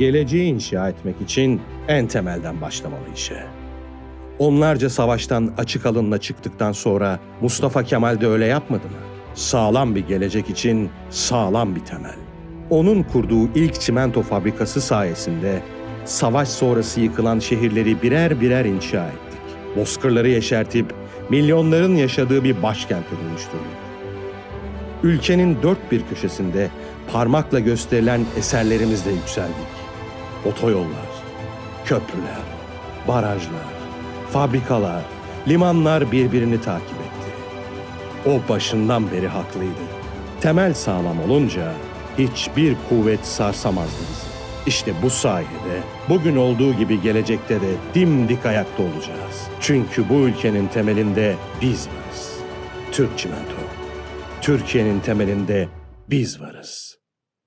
geleceği inşa etmek için en temelden başlamalı işe. Onlarca savaştan açık alınla çıktıktan sonra Mustafa Kemal de öyle yapmadı mı? Sağlam bir gelecek için sağlam bir temel. Onun kurduğu ilk çimento fabrikası sayesinde savaş sonrası yıkılan şehirleri birer birer inşa ettik. Bozkırları yeşertip milyonların yaşadığı bir başkente dönüştürdük. Ülkenin dört bir köşesinde parmakla gösterilen eserlerimizle yükseldik. Otoyollar, köprüler, barajlar, fabrikalar, limanlar birbirini takip etti. O başından beri haklıydı. Temel sağlam olunca hiçbir kuvvet sarsamazdı bizi. İşte bu sayede bugün olduğu gibi gelecekte de dimdik ayakta olacağız. Çünkü bu ülkenin temelinde biz varız. Türk Çimento. Türkiye'nin temelinde biz varız.